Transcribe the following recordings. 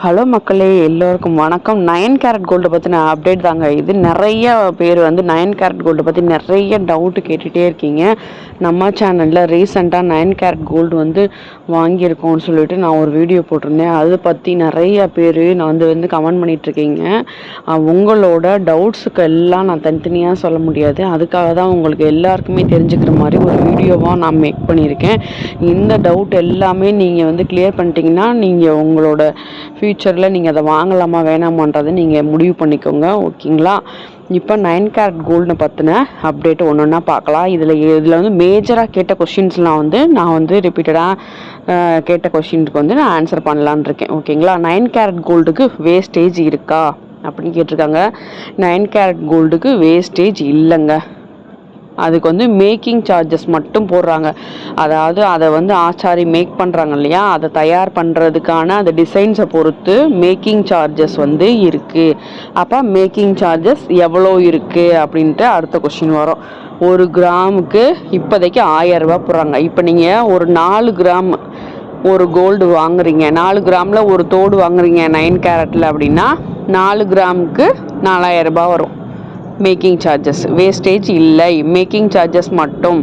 Hello மக்களே எல்லோருக்கும் வணக்கம். நயன் கேரட் கோல்டு பற்றின அப்டேட் தாங்க. இது நிறைய பேர் வந்து நயன் கேரட் கோல்டு பற்றி நிறைய டவுட்டு கேட்டுகிட்டே இருக்கீங்க. நம்ம சேனலில் ரீசெண்டாக நயன் கேரட் கோல்டு வந்து வாங்கியிருக்கோம்னு சொல்லிட்டு நான் ஒரு வீடியோ போட்டிருந்தேன். அதை பற்றி நிறைய பேர் நான் வந்து வந்து கமெண்ட் பண்ணிகிட்ருக்கீங்க உங்களோட டவுட்ஸுக்கு எல்லாம் நான் தனித்தனியாக சொல்ல முடியாது. அதுக்காக தான் உங்களுக்கு எல்லாருக்குமே தெரிஞ்சுக்கிற மாதிரி ஒரு வீடியோவாக நான் மேக் பண்ணியிருக்கேன். இந்த டவுட் எல்லாமே நீங்கள் வந்து கிளியர் பண்ணிட்டீங்கன்னா நீங்கள் உங்களோட ஃப்யூச்சரில் நீங்கள் அதை வாங்கலாமா வேணாமான்றதை நீங்கள் முடிவு பண்ணிக்கோங்க ஓகேங்களா? இப்போ நைன் கேரட் கோல்டு பற்றின அப்டேட் ஒன்று ஒன்றா பார்க்கலாம். இதில் இதில் வந்து மேஜராக கேட்ட கொஷின்ஸ்லாம் வந்து நான் வந்து ரிப்பீட்டடாக கேட்ட கொஷினுக்கு வந்து நான் ஆன்சர் பண்ணலான்னு இருக்கேன். ஓகேங்களா? நைன் கேரட் கோல்டுக்கு வேஸ்டேஜ் இருக்கா? அப்படின்னு கேட்டிருக்காங்க. நைன் கேரட் கோல்டுக்கு வேஸ்டேஜ் இல்லைங்க. அதுக்கு வந்து மேக்கிங் சார்ஜஸ் மட்டும் போடுறாங்க. அதாவது அதை வந்து ஆச்சாரி மேக் பண்ணுறாங்க இல்லையா? அதை தயார் பண்ணுறதுக்கான அந்த டிசைன்ஸை பொறுத்து மேக்கிங் சார்ஜஸ் வந்து இருக்குது அப்போ மேக்கிங் சார்ஜஸ் எவ்வளோ இருக்குது அப்படின்ட்டு அடுத்த கொஷின் வரும். ஒரு கிராமுக்கு இப்போதைக்கு ஆயரூபா போடுறாங்க. இப்போ நீங்கள் ஒரு நாலு கிராம் ஒரு கோல்டு வாங்குறீங்க. நாலு கிராமில் ஒரு தோடு வாங்குறீங்க நைன் கேரட்டில் அப்படின்னா நாலு கிராமுக்கு நாலாயிரம் ரூபாய் வரும். மேக்கிங் சார்ஜஸ் வேஸ்டேஜ் இல்லை. மேக்கிங் சார்ஜஸ் மட்டும்.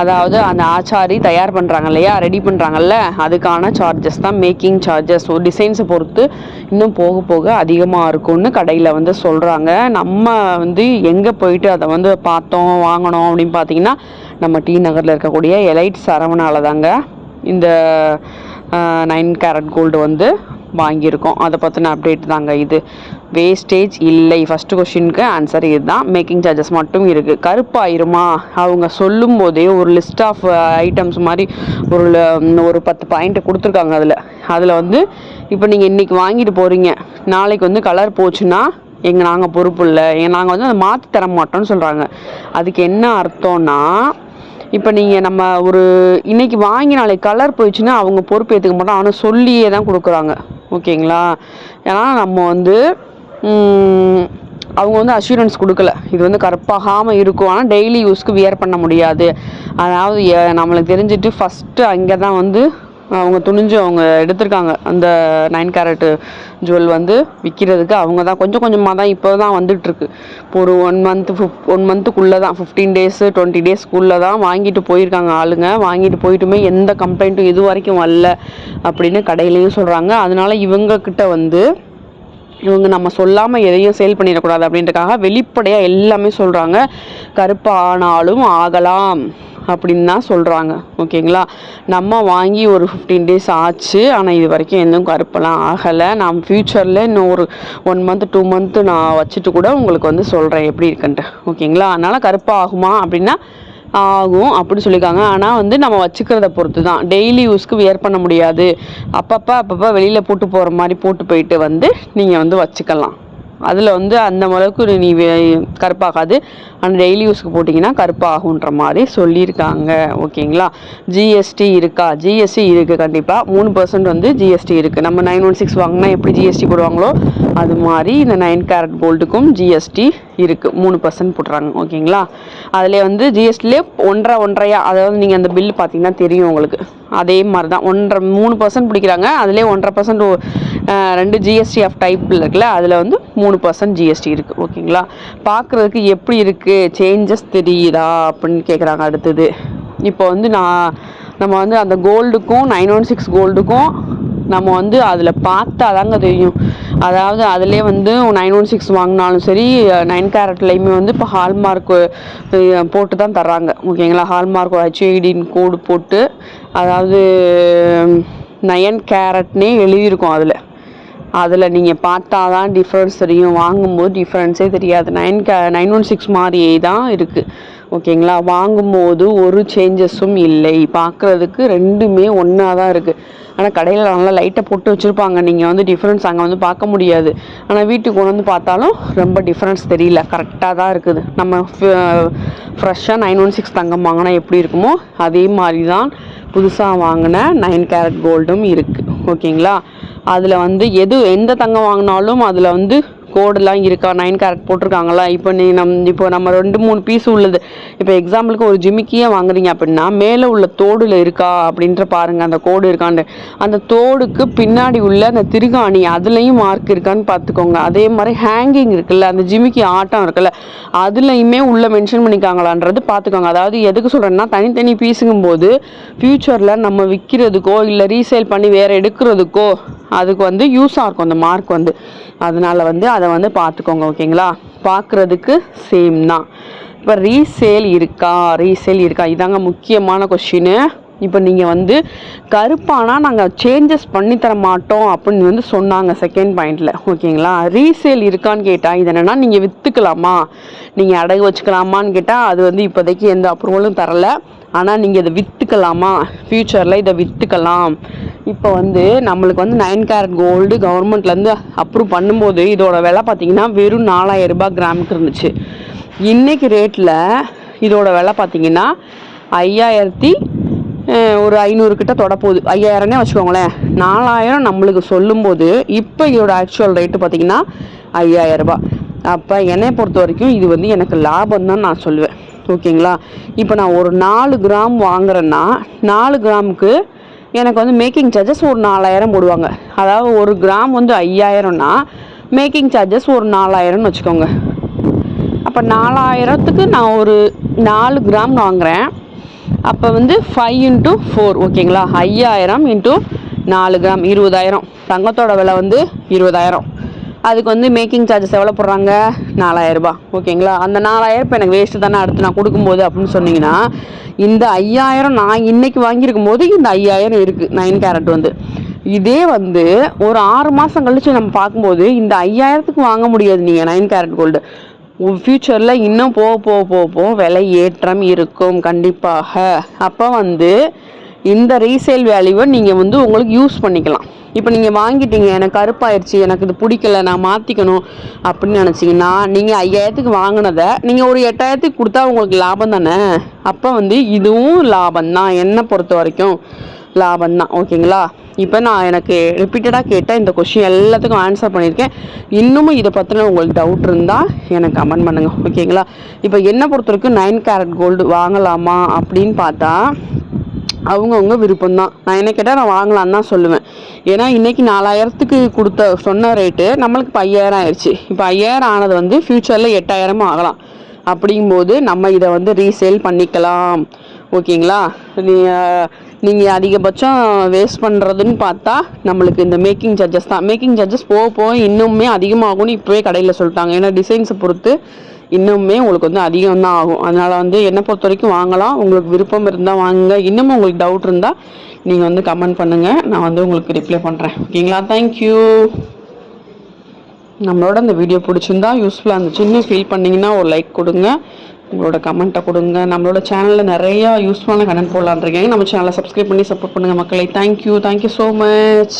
அதாவது அந்த ஆச்சாரி தயார் பண்ணுறாங்க இல்லையா? ரெடி பண்ணுறாங்கல்ல அதுக்கான சார்ஜஸ் தான் மேக்கிங் சார்ஜஸ் ஒரு டிசைன்ஸை பொறுத்து இன்னும் போக போக அதிகமாக இருக்கும்னு கடையில் வந்து சொல்கிறாங்க நம்ம வந்து எங்கே போயிட்டு அதை வந்து பார்த்தோம் வாங்கினோம் அப்படின்னு பார்த்தீங்கன்னா நம்ம டி நகரில் இருக்கக்கூடிய எலைட் சரவணால தாங்க இந்த நைன் கேரட் கோல்டு வந்து வாங்கியிருக்கோம். அதை பற்றின அப்டேட் தாங்க இது. வேஸ்டேஜ் இல்லை. ஃபஸ்ட்டு கொஷினுக்கு ஆன்சர் இதுதான். மேக்கிங் சார்ஜஸ் மட்டும் இருக்குது கருப்பாயிருமா? அவங்க சொல்லும் போதே ஒரு லிஸ்ட் ஆஃப் ஐட்டம்ஸ் மாதிரி ஒரு um, ஒரு பத்து பாயிண்ட் கொடுத்துருக்காங்க அதில். அதில் வந்து இப்போ நீங்கள் இன்றைக்கி வாங்கிட்டு போகிறீங்க நாளைக்கு வந்து கலர் போச்சுன்னா எங்கள் நாங்கள் பொறுப்பு இல்லை. நாங்கள் வந்து அதை மாற்றி தர மாட்டோம்னு சொல்கிறாங்க அதுக்கு என்ன அர்த்தம்னா இப்போ நீங்கள் நம்ம ஒரு இன்னைக்கு வாங்கி நாளைக்கு கலர் போயிடுச்சுன்னா அவங்க பொறுப்பு ஏற்றுக்க மாட்டோம் ஆனால் சொல்லியே தான் கொடுக்குறாங்க. ஓகேங்களா? ஏன்னா நம்ம வந்து அவங்க வந்து அஷூரன்ஸ் கொடுக்கல. இது வந்து கருப்பாகாமல் இருக்கும். ஆனால் டெய்லி யூஸ்க்கு வியர் பண்ண முடியாது. அதாவது நம்மளுக்கு தெரிஞ்சுட்டு ஃபஸ்ட்டு அங்கே தான் வந்து அவங்க துணிஞ்சு அவங்க எடுத்திருக்காங்க. அந்த நைன் கேரட் ஜுவல் வந்து விற்கிறதுக்கு அவங்க தான் கொஞ்சம் கொஞ்சமாக தான் இப்போ தான் வந்துட்டுருக்கு. இப்போ ஒரு ஒன் மந்த் ஃபிஃப் ஒன் மந்த்துக்குள்ளே தான் ஃபிஃப்டீன் டேஸு டுவெண்ட்டி டேஸ்க்குள்ளே தான் வாங்கிட்டு போயிருக்காங்க ஆளுங்க. வாங்கிட்டு போயிட்டுமே எந்த கம்ப்ளைண்ட்டும் இது வரைக்கும் வரல அப்படின்னு கடையிலையும் சொல்கிறாங்க அதனால இவங்கக்கிட்ட வந்து இவங்க நம்ம சொல்லாமல் எதையும் சேல் பண்ணிடக்கூடாது அப்படின்றக்காக வெளிப்படையாக எல்லாமே சொல்கிறாங்க கருப்பானாலும் ஆகலாம். அப்படின்னு தான் சொல்கிறாங்க ஓகேங்களா? நம்ம வாங்கி ஒரு ஃபிஃப்டீன் டேஸ் ஆச்சு. ஆனால் இது வரைக்கும் எதுவும் கருப்பெல்லாம் ஆகலை. நான் ஃப்யூச்சரில் இன்னும் ஒரு ஒன் மந்த் டூ மந்த்து நான் வச்சுட்டு கூட உங்களுக்கு வந்து சொல்கிறேன் எப்படி இருக்குன்ட்டு. ஓகேங்களா? அதனால் கருப்பு ஆகுமா அப்படின்னா ஆகும் அப்படி சொல்லியிருக்காங்க. ஆனால் வந்து நம்ம வச்சுக்கிறத பொறுத்து தான் டெய்லி யூஸ்க்கு வியர் பண்ண முடியாது. அப்பப்போ அப்பப்போ வெளியில் போட்டு போகிற மாதிரி போட்டு போயிட்டு வந்து நீங்கள் வந்து வச்சுக்கலாம். அதில் வந்து அந்த அளவுக்கு நீ வே- கருப்பாகாது. ஆனால் டெய்லி யூஸ்க்கு போட்டிங்கன்னா கருப்பாகுன்ற மாதிரி சொல்லியிருக்காங்க. ஓகேங்களா? ஜிஎஸ்டி இருக்கா? ஜிஎஸ்டி இருக்குது கண்டிப்பாக மூணு பர்சன்ட் வந்து ஜிஎஸ்டி இருக்குது நம்ம நைன் ஒன் சிக்ஸ் வாங்கினா எப்படி ஜிஎஸ்டி போடுவாங்களோ அது மாதிரி இந்த நைன் கேரட் கோல்டுக்கும் ஜிஎஸ்டி இருக்குது மூணு பர்சன்ட் போட்டுறாங்க. ஓகேங்களா? அதில் வந்து ஜிஎஸ்டிலே ஒன்றரை ஒன்றரையா அதாவது நீங்கள் அந்த பில் பார்த்தீங்கன்னா தெரியும் உங்களுக்கு. அதே மாதிரி தான் ஒன்றரை மூணு பர்சன்ட் பிடிக்கிறாங்க. அதிலே ஒன்றரை பர்சன்ட் ரெண்டு ஜிஎஸ்டி ஆஃப் டைப் இருக்குல்ல அதில் வந்து மூணு பர்சன்ட் ஜிஎஸ்டி இருக்குது ஓகேங்களா? பார்க்குறதுக்கு எப்படி இருக்குது சேஞ்சஸ் தெரியுதா? அப்படின்னு கேட்குறாங்க அடுத்தது. இப்போ வந்து நான் நம்ம வந்து அந்த கோல்டுக்கும் நைன் ஒன் சிக்ஸ் கோல்டுக்கும் நம்ம வந்து அதில் பார்த்தா தாங்க தெரியும். அதாவது அதிலே வந்து நைன் ஒன் சிக்ஸ் வாங்கினாலும் சரி நைன் கேரட்லேயுமே வந்து இப்போ ஹால்மார்க் போட்டு தான் தர்றாங்க. ஓகேங்களா ஹால்மார்க் ஹெச்ஐடின் கோடு போட்டு அதாவது நயன் கேரட்னே எழுதியிருக்கும் அதில். அதில் நீங்கள் பார்த்தா தான் டிஃப்ரென்ஸ் தெரியும். வாங்கும்போது டிஃப்ரென்ஸே தெரியாது. Nine K nine one six மாதிரியே தான் இருக்குது ஓகேங்களா? வாங்கும்போது ஒரு சேஞ்சஸும் இல்லை. பார்க்குறதுக்கு ரெண்டுமே ஒன்றா தான் இருக்குது ஆனால் கடையில் நல்லா லைட்டை போட்டு வச்சுருப்பாங்க. நீங்கள் வந்து டிஃப்ரென்ஸ் அங்கே வந்து பார்க்க முடியாது. ஆனால் வீட்டுக்கு கொண்டு வந்து பார்த்தாலும் ரொம்ப டிஃப்ரென்ஸ் தெரியல. கரெக்டாக தான் இருக்குது. நம்ம ஃப்ரெஷ்ஷாக நைன் ஒன் சிக்ஸ் தங்கம் வாங்கினா எப்படி இருக்குமோ அதே மாதிரி தான் புதுசாக வாங்கின நைன் கேரட் கோல்டும் இருக்குது ஓகேங்களா? அதில் வந்து எது எந்த தங்கம் வாங்கினாலும் அதில் வந்து கோடெலாம் இருக்கா? நைன் கேரட் போட்டிருக்காங்களா? இப்போ நீ நம் இப்போ நம்ம ரெண்டு மூணு பீஸ் உள்ளது. இப்போ எக்ஸாம்பிளுக்கு ஒரு ஜிமிக்கியே வாங்குறீங்க அப்படின்னா மேலே உள்ள தோடில் இருக்கா? அப்படின்ற பாருங்கள் அந்த கோடு இருக்கான்னு அந்த தோடுக்கு பின்னாடி உள்ள அந்த திருகாணி அதுலேயும் மார்க் இருக்கான்னு பார்த்துக்கோங்க. அதே மாதிரி ஹேங்கிங் இருக்குல்ல அந்த ஜிமிக்கி ஆட்டம் இருக்குல்ல அதுலேயுமே உள்ளே மென்ஷன் பண்ணிக்காங்களான்றது பார்த்துக்கோங்க. அதாவது எதுக்கு சொல்கிறேன்னா தனித்தனி பீஸுங்கும் போது ஃப்யூச்சரில் நம்ம விற்கிறதுக்கோ இல்லை ரீசேல் பண்ணி வேறு எடுக்கிறதுக்கோ அதுக்கு வந்து யூஸாக இருக்கும் அந்த மார்க் வந்து. அதனால் வந்து அதை வந்து பார்த்துக்கோங்க ஓகேங்களா பார்க்குறதுக்கு சேம் தான். இப்போ ரீசேல் இருக்கா? ரீசேல் இருக்கா? இதாங்க முக்கியமான கொஷினு இப்போ நீங்கள் வந்து கருப்பானா நாங்கள் சேஞ்சஸ் பண்ணி தர மாட்டோம் அப்படின்னு வந்து சொன்னாங்க செகண்ட் பாயிண்டில் ஓகேங்களா ரீசேல் இருக்கான்னு கேட்டால் இது என்னென்னா நீங்கள் விற்றுக்கலாமா நீங்கள் அடகு வச்சுக்கலாமான்னு கேட்டால் அது வந்து இப்போதைக்கு எந்த அப்ரூவலும் தரலை. ஆனால் நீங்கள் இதை விற்றுக்கலாமா ஃப்யூச்சரில் இதை விற்றுக்கலாம் இப்போ வந்து நம்மளுக்கு வந்து நைன் கேரட் கோல்டு கவர்மெண்ட்லேருந்து அப்ரூவ் பண்ணும்போது இதோட விலை பார்த்தீங்கன்னா வெறும் நாலாயிரம் ரூபாய் கிராமுக்கு இருந்துச்சு. இன்றைக்கி ரேட்டில் இதோட விலை பார்த்தீங்கன்னா ஐயாயிரத்தி ஒரு ஐநூறு கிட்ட தொடப்போகுது ஐயாயிரம்னே வச்சுக்கோங்களேன். நாலாயிரம் நம்மளுக்கு சொல்லும்போது இப்போ இதோட ஆக்சுவல் ரேட்டு பார்த்தீங்கன்னா ஐயாயிரரூபா அப்போ என்னை பொறுத்த வரைக்கும் இது வந்து எனக்கு லாபம் தான் நான் சொல்லுவேன். ஓகேங்களா? இப்போ நான் ஒரு நாலு கிராம் வாங்குறேன்னா நாலு கிராமுக்கு எனக்கு வந்து மேக்கிங் சார்ஜஸ் ஒரு நாலாயிரம் போடுவாங்க. அதாவது ஒரு கிராம் வந்து ஐயாயிரம்னா மேக்கிங் சார்ஜஸ் ஒரு நாலாயிரம்னு வச்சுக்கோங்க. அப்போ நாலாயிரத்துக்கு நான் ஒரு நாலு கிராம் வாங்குகிறேன் அப்போ வந்து ஃபைவ் இன்ட்டு ஃபோர் ஓகேங்களா? ஐயாயிரம் இன்ட்டு நாலு கிராம் இருபதாயிரம். தங்கத்தோட விலை வந்து இருபதாயிரம். அதுக்கு வந்து மேக்கிங் சார்ஜஸ் எவ்வளோ போடுறாங்க? நாலாயிரரூபா ஓகேங்களா? அந்த நாலாயிரம் இப்போ எனக்கு வேஸ்ட்டு தானே அடுத்து நான் கொடுக்கும்போது அப்படின்னு சொன்னீங்கன்னா இந்த ஐயாயிரம் நான் இன்றைக்கி வாங்கியிருக்கும் போது இந்த ஐயாயிரம் இருக்குது நைன் கேரட் வந்து. இதே வந்து ஒரு ஆறு மாதம் கழித்து நம்ம பார்க்கும்போது இந்த ஐயாயிரத்துக்கு வாங்க முடியாது நீங்கள் நைன் கேரட் கோல்டு ஃப்யூச்சரில் இன்னும் போக போக போக போக விலை ஏற்றம் இருக்கும் கண்டிப்பாக. அப்போ வந்து இந்த ரீசேல் வேல்யூவை நீங்கள் வந்து உங்களுக்கு யூஸ் பண்ணிக்கலாம். இப்போ நீங்கள் வாங்கிட்டீங்க எனக்கு கருப்பாயிருச்சு எனக்கு இது பிடிக்கல நான் மாற்றிக்கணும் அப்படின்னு நினச்சிங்கன்னா நீங்கள் ஐயாயிரத்துக்கு வாங்கினதை நீங்கள் ஒரு எட்டாயிரத்துக்கு கொடுத்தா உங்களுக்கு லாபம் தானே? அப்போ வந்து இதுவும் லாபம் தான். என்னை பொறுத்த வரைக்கும் லாபம் தான். ஓகேங்களா? இப்போ நான் எனக்கு ரிப்பீட்டடாக கேட்டால் இந்த கொஷின் எல்லாத்துக்கும் ஆன்சர் பண்ணியிருக்கேன். இன்னமும் இதை பற்றின உங்களுக்கு டவுட் இருந்தால் எனக்கு கமெண்ட் பண்ணுங்கள் ஓகேங்களா? இப்போ என்னை பொறுத்த வரைக்கும் நைன் கேரட் கோல்டு வாங்கலாமா அப்படின்னு பார்த்தா அவங்கவுங்க விருப்பம் தான் நான் என்ன கேட்டால் நான் வாங்கலான்னு தான் சொல்லுவேன். ஏன்னா இன்றைக்கி நாலாயிரத்துக்கு கொடுத்த சொன்ன ரேட்டு நம்மளுக்கு இப்போ ஐயாயிரம் ஆயிடுச்சு இப்போ ஐயாயிரம் ஆனது வந்து ஃப்யூச்சரில் எட்டாயிரமும் ஆகலாம். அப்படிங்கும்போது நம்ம இதை வந்து ரீசேல் பண்ணிக்கலாம். ஓகேங்களா? நீங்கள் நீங்கள் அதிகபட்சம் வேஸ்ட் பண்ணுறதுன்னு பார்த்தா நம்மளுக்கு இந்த மேக்கிங் சார்ஜஸ் தான். மேக்கிங் சார்ஜஸ் போக போக இன்னுமே அதிகமாகும்னு இப்போவே கடையில் சொல்லிட்டாங்க. ஏன்னா டிசைன்ஸை பொறுத்து இன்னுமே உங்களுக்கு வந்து அதிகம் தான் ஆகும். அதனால் வந்து என்னை பொறுத்த வரைக்கும் வாங்கலாம். உங்களுக்கு விருப்பம் இருந்தால் வாங்குங்க. இன்னமும் உங்களுக்கு டவுட் இருந்தால் நீங்கள் வந்து கமெண்ட் பண்ணுங்கள் நான் வந்து உங்களுக்கு ரிப்ளை பண்ணுறேன் ஓகேங்களா தேங்க்யூ நம்மளோட இந்த வீடியோ பிடிச்சிருந்தா யூஸ்ஃபுல்லாக இருந்துச்சுன்னு ஃபீல் பண்ணிங்கன்னா ஒரு லைக் கொடுங்க. உங்களோட கமெண்ட்டை கொடுங்க. நம்மளோட சேனலில் நிறையா யூஸ்ஃபுல்லான கமெண்ட் போடலான் இருக்கேன். நம்ம சேனலை சப்ஸ்கிரைப் பண்ணி சப்போர்ட் பண்ணுங்கள் மக்களை. Thank you thank you so much